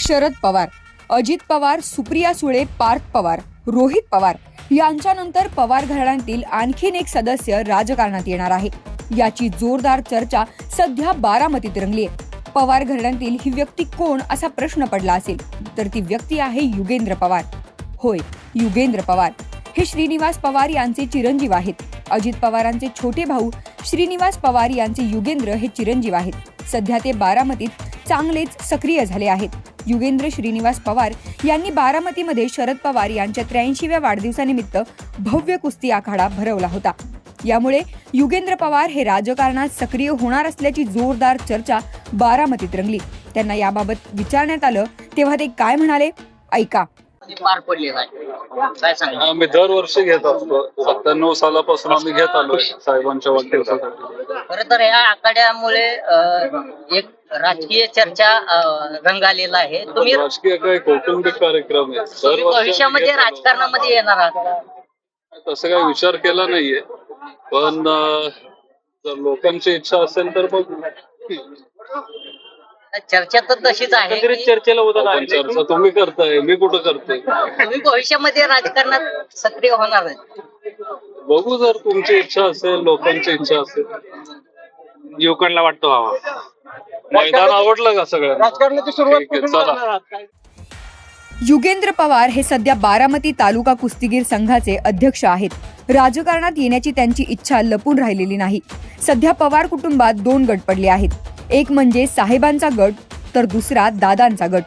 शरद पवार अजित पवार सुप्रिया सुळे पार्थ पवार रोहित पवार यांच्यानंतर पवार घराण्यातील आणखीन एक सदस्य राजकारणात येणार आहे. याची जोरदार चर्चा सध्या बारामतीत रंगली आहे. पवार घराण्यातील ही व्यक्ती कोण असा प्रश्न पडला असेल तर ती व्यक्ती आहे युगेंद्र पवार. होय युगेंद्र पवार. हे श्रीनिवास पवार यांचे चिरंजीव आहेत. अजित पवारांचे छोटे भाऊ श्रीनिवास पवार यांचे युगेंद्र हे चिरंजीव आहेत. सध्या ते बारामतीत चांगलेच सक्रिय झाले आहेत. युगेंद्र श्रीनिवास पवार यांनी बारामतीमध्ये शरद पवार यांच्या त्र्याऐंशीव्या वाढदिवसानिमित्त भव्य कुस्ती आखाडा भरवला होता. यामुळे युगेंद्र पवार हे राजकारणात सक्रिय होणार असल्याची जोरदार चर्चा बारामतीत रंगली. त्यांना याबाबत विचारण्यात आलं तेव्हा ते काय म्हणाले? ऐका. पार पडले नाही काय सांगा आम्ही दरवर्षी घेत असतो. सत्त्याण्णव सालापासून आम्ही घेत आलो साहेबांच्या वाढदिवसासाठी. खर तर या आखाड्यामुळे एक राजकीय चर्चा रंगालेला आहे. तुम्ही राजकीय काही कौटुंबिक कार्यक्रम आहे. तुम्ही भविष्यामध्ये. राजकारणामध्ये येणार आहात. तसं काही विचार केला नाहीये. पण जर लोकांची इच्छा असेल तर बघ चर्चा तर तशीच आहे. चर्चेला होता पण चर्चा तुम्ही करताय मी कुठं करतोय? तुम्ही भविष्यामध्ये राजकारणात सक्रिय होणार आहेत बघू जर तुमची इच्छा असेल लोकांची इच्छा असेल. युवकांना वाटतो व्हावा. मैदान आवडलं का सगळ्यांना? राजकारणाची सुरुवात ठीक आहे, कुठून चला. करणार? युगेंद्र पवार हे सध्या बारामती तालुका कुस्तीगीर संघाचे अध्यक्ष आहेत. राजकारणात येण्याची त्यांची इच्छा लपून राहिलेली नाही. सध्या पवार कुटुंबात दोन गट पडले आहेत. एक म्हणजे साहेबांचा गट तर दुसरा दादांचा गट.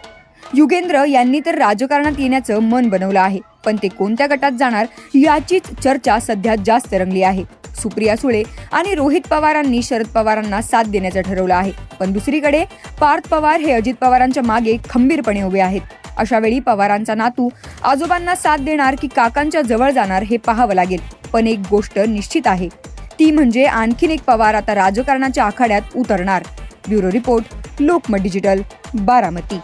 युगेंद्र यांनी तर राजकारणात येण्याचं मन बनवलं आहे पण ते कोणत्या गटात जाणार याचीच चर्चा सध्या जास्त रंगली आहे. सुप्रिया सुळे आणि रोहित पवारांनी शरद पवारांना साथ देण्याचं ठरवलं आहे. पण दुसरीकडे पार्थ पवार हे अजित पवारांच्या मागे खंबीरपणे उभे आहेत. अशा वेळी पवारांचा नातू आजोबांना साथ देणार की काकांच्या जवळ जाणार हे पाहावं लागेल. पण एक गोष्ट निश्चित आहे. ती म्हणजे आणखीन एक पवार आता राजकारणाच्या आखाड्यात उतरणार. Bureau report Lokmat digital Baramati.